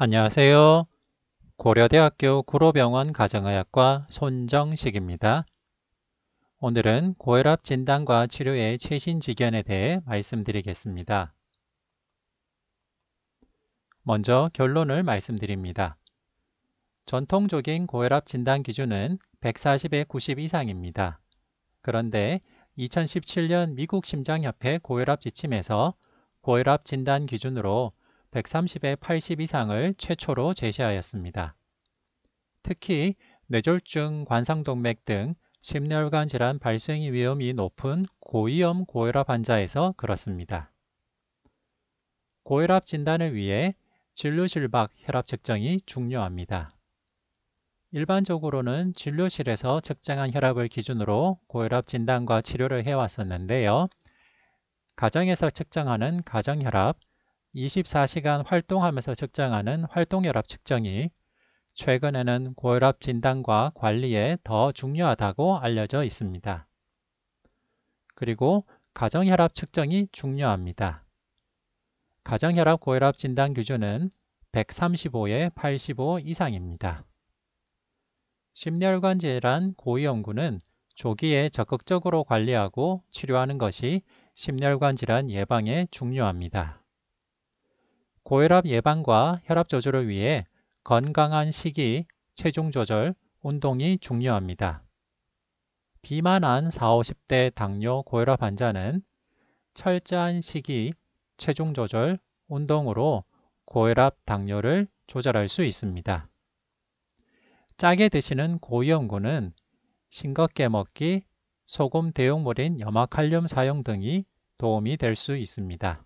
안녕하세요. 고려대학교 구로병원 가정의학과 손정식입니다. 오늘은 고혈압 진단과 치료의 최신 지견에 대해 말씀드리겠습니다. 먼저 결론을 말씀드립니다. 전통적인 고혈압 진단 기준은 140에 90 이상입니다. 그런데 2017년 미국 심장협회 고혈압 지침에서 고혈압 진단 기준으로 130에 80 이상을 최초로 제시하였습니다. 특히 뇌졸중, 관상동맥 등 심혈관 질환 발생 위험이 높은 고위험 고혈압 환자에서 그렇습니다. 고혈압 진단을 위해 진료실 밖 혈압 측정이 중요합니다. 일반적으로는 진료실에서 측정한 혈압을 기준으로 고혈압 진단과 치료를 해왔었는데요. 가정에서 측정하는 가정혈압, 24시간 활동하면서 측정하는 활동혈압 측정이 최근에는 고혈압 진단과 관리에 더 중요하다고 알려져 있습니다. 그리고 가정혈압 측정이 중요합니다. 가정혈압 고혈압 진단 기준은 135에 85 이상입니다. 심혈관 질환 고위험군은 조기에 적극적으로 관리하고 치료하는 것이 심혈관 질환 예방에 중요합니다. 고혈압 예방과 혈압 조절을 위해 건강한 식이, 체중 조절, 운동이 중요합니다. 비만한 40, 50대 당뇨 고혈압 환자는 철저한 식이, 체중 조절, 운동으로 고혈압 당뇨를 조절할 수 있습니다. 짜게 드시는 고위험군은 싱겁게 먹기, 소금 대용물인 염화칼륨 사용 등이 도움이 될 수 있습니다.